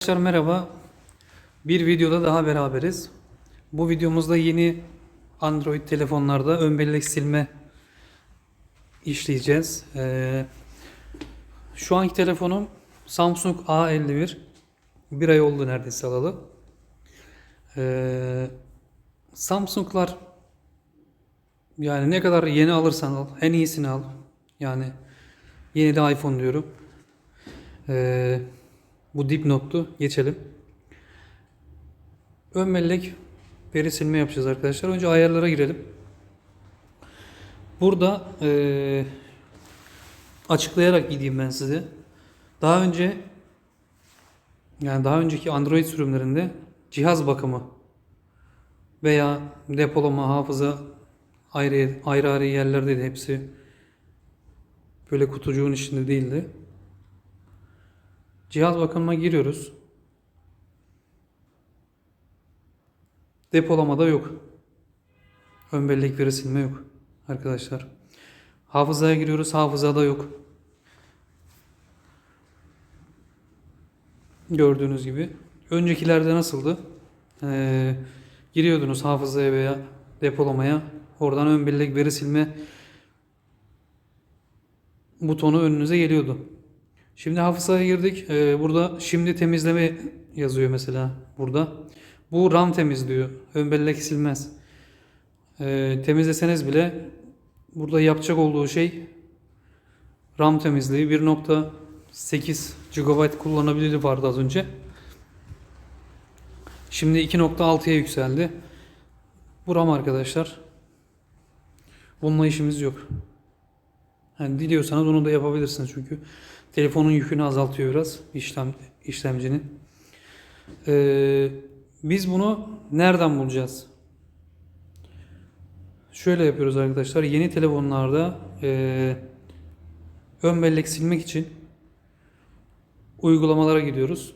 Arkadaşlar merhaba. Bir videoda daha beraberiz. Bu videomuzda yeni Android telefonlarda ön bellek silme işleyeceğiz. Ee, şu anki telefonum Samsung A51. Bir ay oldu neredeyse alalı. Ee, Samsung'lar yani ne kadar yeni alırsan al, en iyisini al. Yani yeni de iPhone diyorum. Ee, bu dipnottu. Geçelim. Ön bellek veri silme yapacağız arkadaşlar. Önce ayarlara girelim. Burada eee, açıklayarak gideyim ben size. Daha önce yani daha önceki Android sürümlerinde cihaz bakımı veya depolama, hafıza ayrı ayrı ayrı yerlerdeydi hepsi. Böyle kutucuğun içinde değildi. Cihaz bakımına giriyoruz. Depolamada yok. Ön bellek veri silme yok arkadaşlar. Hafızaya giriyoruz. Hafızada yok. Gördüğünüz gibi. Öncekilerde nasıldı? Ee, giriyordunuz hafızaya veya depolamaya. Oradan ön bellek veri silme butonu önünüze geliyordu. Şimdi hafızaya girdik. Ee, burada şimdi temizleme yazıyor mesela burada. Bu RAM temizliyor. Ön bellek silmez. Ee, temizleseniz bile burada yapacak olduğu şey RAM temizliği 1.8 GB kullanabilir vardı az önce. Şimdi 2.6'ya yükseldi. Bu RAM arkadaşlar. Bununla işimiz yok. Yani diliyorsanız onu da yapabilirsiniz çünkü telefonun yükünü azaltıyor biraz işlem işlemcinin. Ee, biz bunu nereden bulacağız? Şöyle yapıyoruz arkadaşlar. Yeni telefonlarda ee, ön bellek silmek için uygulamalara gidiyoruz.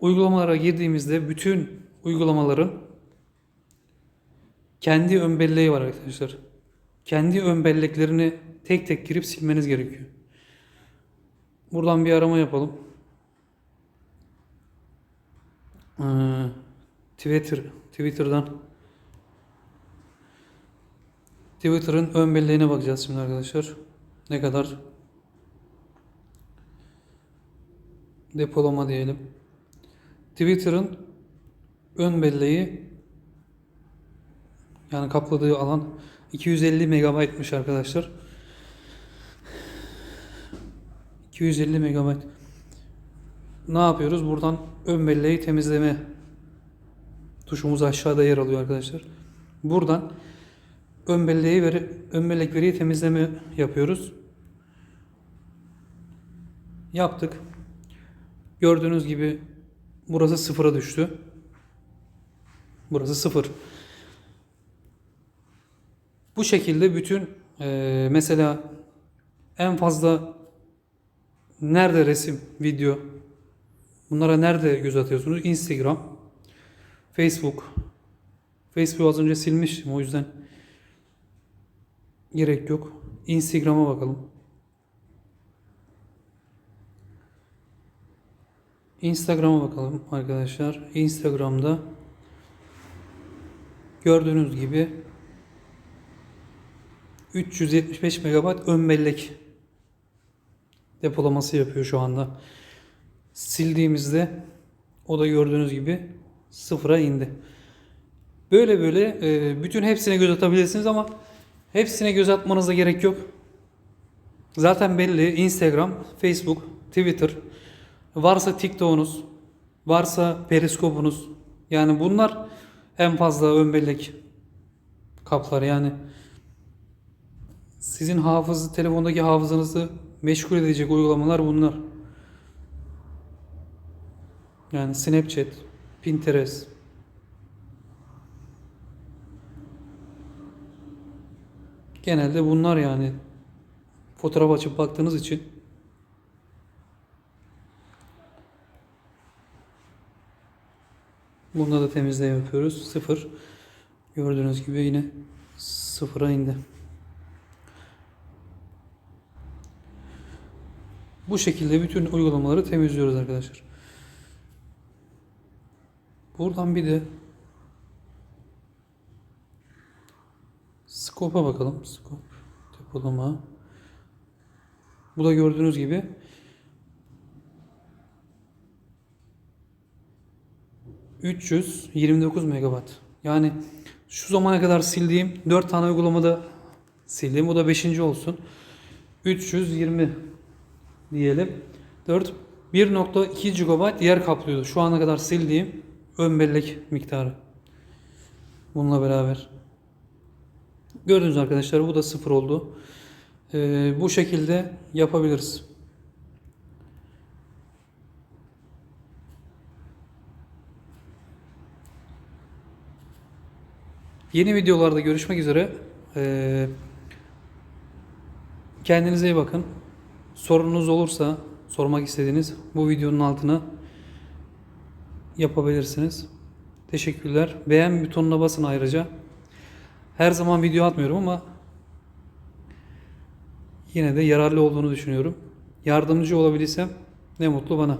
Uygulamalara girdiğimizde bütün uygulamaların kendi ön belleği var arkadaşlar. Kendi ön belleklerini tek tek girip silmeniz gerekiyor. Buradan bir arama yapalım. Ee, Twitter Twitter'dan Twitter'ın ön belleğine bakacağız şimdi arkadaşlar. Ne kadar depolama diyelim. Twitter'ın ön belleği yani kapladığı alan 250 megabaytmış arkadaşlar. 250 megabayt. Ne yapıyoruz? Buradan ön belleği temizleme tuşumuz aşağıda yer alıyor arkadaşlar. Buradan ön belleği veri, ön bellek veriyi temizleme yapıyoruz. Yaptık. Gördüğünüz gibi burası sıfıra düştü. Burası sıfır. Bu şekilde bütün e, mesela en fazla nerede resim, video bunlara nerede göz atıyorsunuz? Instagram, Facebook. Facebook az önce silmiştim o yüzden gerek yok. Instagram'a bakalım. Instagram'a bakalım arkadaşlar. Instagram'da gördüğünüz gibi 375 MB ön bellek depolaması yapıyor şu anda. Sildiğimizde o da gördüğünüz gibi sıfıra indi. Böyle böyle e, bütün hepsine göz atabilirsiniz ama hepsine göz atmanıza gerek yok. Zaten belli Instagram, Facebook, Twitter, varsa TikTok'unuz, varsa Periskop'unuz. Yani bunlar en fazla ön bellek kaplar yani sizin hafızı telefondaki hafızanızı meşgul edecek uygulamalar bunlar. Yani Snapchat, Pinterest. Genelde bunlar yani fotoğraf açıp baktığınız için Bunda da temizleme yapıyoruz. Sıfır. Gördüğünüz gibi yine sıfıra indi. Bu şekilde bütün uygulamaları temizliyoruz arkadaşlar. Buradan bir de Scope'a bakalım. Scope, depolama. Bu da gördüğünüz gibi ...329 megawatt. Yani şu zamana kadar sildiğim 4 tane uygulamada sildim. Bu da 5. olsun. 320 diyelim. 4 1.2 GB yer kaplıyordu. Şu ana kadar sildiğim ön bellek miktarı. Bununla beraber. Gördünüz arkadaşlar bu da sıfır oldu. Ee, bu şekilde yapabiliriz. Yeni videolarda görüşmek üzere. Ee, kendinize iyi bakın. Sorunuz olursa sormak istediğiniz bu videonun altına yapabilirsiniz. Teşekkürler. Beğen butonuna basın ayrıca. Her zaman video atmıyorum ama yine de yararlı olduğunu düşünüyorum. Yardımcı olabilirsem ne mutlu bana.